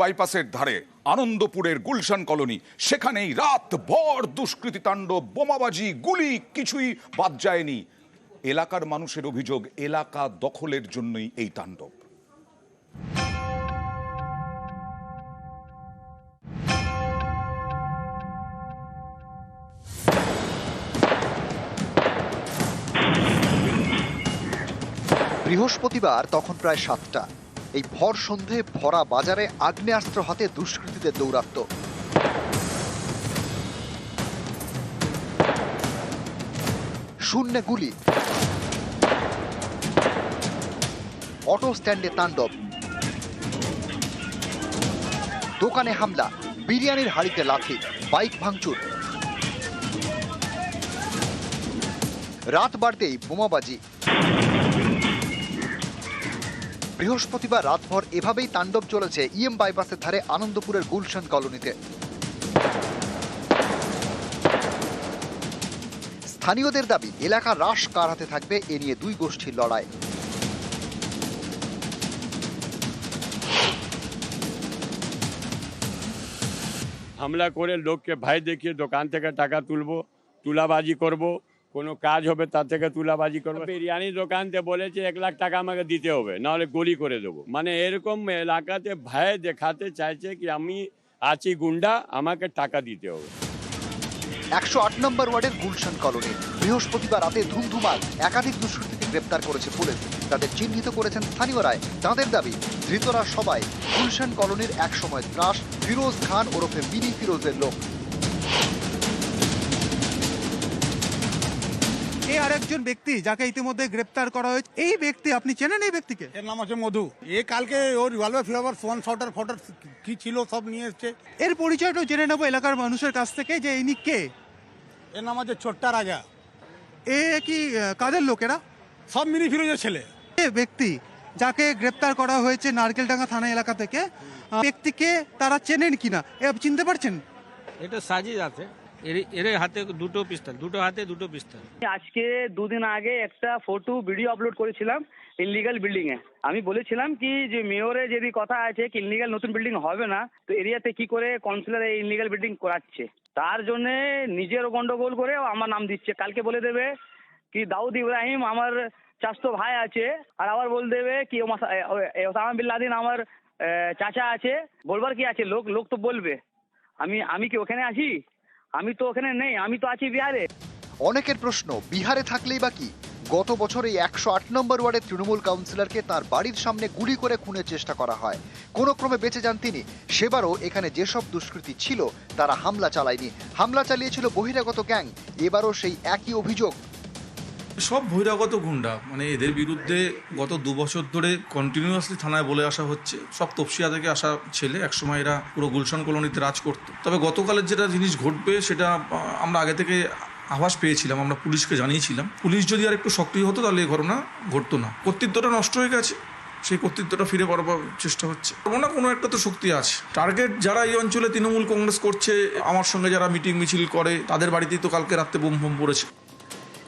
বাইপাসের ধারে, আনন্দপুরের গুলশান কলোনি। সেখানেই রাত ভর দুষ্কৃতি তাণ্ডব, বোমাবাজি, গুলি, কিছুই বাদ যায়নি। এলাকার মানুষের অভিযোগ, এলাকা দখলের জন্যই এই তাণ্ডব। বৃহস্পতিবার তখন প্রায় সাতটা। এই ভর সন্ধে ভরা বাজারে আগ্নেয়াস্ত্র হাতে দুষ্কৃতীদের দৌরাত্ম। শূন্যে গুলি। অটো স্ট্যান্ডে তাণ্ডব। দোকানে হামলা, বিরিয়ানির হাড়িতে লাথি, বাইক ভাঙচুর। রাত বাড়তেই বোমাবাজি। বৃহস্পতিবার রাতভর এভাবেই তাণ্ডব চলেছে ইএম বাইপাসের ধারে আনন্দপুরের গুলশান কলোনিতে। স্থানীয়দের দাবি, এলাকা রাশ কার হাতে থাকবে এ নিয়ে দুই গোষ্ঠীর লড়াই। হামলা করে লোককে ভাই দেখিয়ে দোকান থেকে টাকা তুলবো, তুলাবাজি করব কোনো কাজ হবে তার থেকে তুলাবাজি করব। বিরিয়ানি দোকানতে বলেছে এক লাখ টাকা আমাকে দিতে হবে নাহলে গুলি করে দেবো। মানে এরকম এলাকাতে ভয় দেখাতে চাইছে কি আমি আছি গুন্ডা আমাকে টাকা দিতে হবে। একশো আট নম্বর ওয়ার্ডের গুলশান কলোনি। বৃহস্পতিবার রাতে ধুমধুমাল একাধিক দুষ্কৃতীকে গ্রেপ্তার করেছে পুলিশ। তাদের চিহ্নিত করেছেন স্থানীয়রাই তাদের দাবি ধৃতরা সবাই গুলশান কলোনির এক সময় ত্রাস ফিরোজ খান ওরফে মিনি ফিরোজের লোক। এই আরেকজন ব্যক্তি যাকে ইতিমধ্যে গ্রেপ্তার করা হয়েছে। এই ব্যক্তি আপনি চেনেন এই ব্যক্তিকে? এর নাম আছে মধু। এ কালকে ওর রিভলভার ফিলভার ফোন শটার ফটার কি ছিল সব নিয়ে এসছে। এর পরিচয়টাও জেনে নেব এলাকার মানুষের কাছ থেকে যে ইনি কে। এর নাম আছে ছোট্টা রাজা। এ কি কাদের লোকেরা সব মিনি ফিরোজের ছেলে। এ ব্যক্তি যাকে গ্রেপ্তার করা হয়েছে নারকেলডাঙ্গা থানা এলাকা থেকে ব্যক্তিকে তারা চেনেন কিনা? এ চিনতে পারছেন? এটা সাজিদ আছে। এর হাতে দুটো পিস্তল দুটো হাতে দুটো পিস্তল আজকে দুদিন আগে একটা ফটো ভিডিও আপলোড করেছিলাম ইনলিগাল বিল্ডিং এ আমি বলেছিলাম কি যে মেয়রে যদি কথা আছে কি ইনলিগাল নতুন বিল্ডিং হবে না, তো এরিয়াতে কি করে কাউন্সিলর এই ইনলিগাল বিল্ডিং করাচ্ছে? তার জন্য নিজের গন্ডগোল করে আমার নাম দিচ্ছে। কালকে বলে দেবে কি, দাউদ ইব্রাহিম আমার চাচতো ভাই আছে। আর আবার বলে দেবে কি ওসামা বিন লাদেন আমার চাচা আছে। বলবার কি আছে? লোক লোক তো বলবে। আমি আমি কি ওখানে আছি? আমি তো ওখানে নেই, আমি তো আছি বিহারে। অনেকের প্রশ্ন, বিহারে থাকলেই বা কি? গত বছর এই একশো আট নম্বর ওয়ার্ডের তৃণমূল কাউন্সিলরকে তার বাড়ির সামনে গুলি করে খুনের চেষ্টা করা হয়। কোনো ক্রমে বেঁচে যান তিনি। সেবারও এখানে যেসব দুষ্কৃতী ছিল, তারা হামলা চালায়নি। হামলা চালিয়েছিল বহিরাগত গ্যাং। এবারও সেই একই অভিযোগ সব বহিরাগত গুন্ডা। মানে এদের বিরুদ্ধে গত দু বছর ধরে কন্টিনিউয়াসলি থানায় বলে আসা হচ্ছে। সব তপসিয়া থেকে আসা ছেলে, একসময় এরা পুরো গুলশান কলোনিতে রাজ করতো। তবে গতকালের যেটা জিনিস ঘটবে, সেটা আমরা আগে থেকে আভাস পেয়েছিলাম, আমরা পুলিশকে জানিয়েছিলাম। পুলিশ যদি আর একটু সক্রিয় হতো, তাহলে এই ঘটনা ঘটতো না। কর্তৃত্বটা নষ্ট হয়ে গেছে। সেই কর্তৃত্বটা ফিরে পারবার চেষ্টা হচ্ছে। না কোনো একটা তো শক্তি আছে। টার্গেট যারা এই অঞ্চলে তৃণমূল কংগ্রেস করছে, আমার সঙ্গে যারা মিটিং মিছিল করে, তাদের বাড়িতেই তো কালকে রাত্রে বোম ফোম পড়েছে।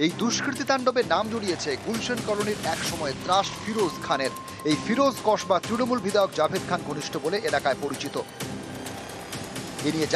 এই দুষ্কৃতী তাণ্ডবে নাম জড়িয়েছে গুলশান কলোনির এক সময় ত্রাস ফিরোজ খানের। এই ফিরোজ কসবা তৃণমূল বিধায়ক জাভেদ খান ঘনিষ্ঠ বলে এলাকায় পরিচিত। এ নিয়ে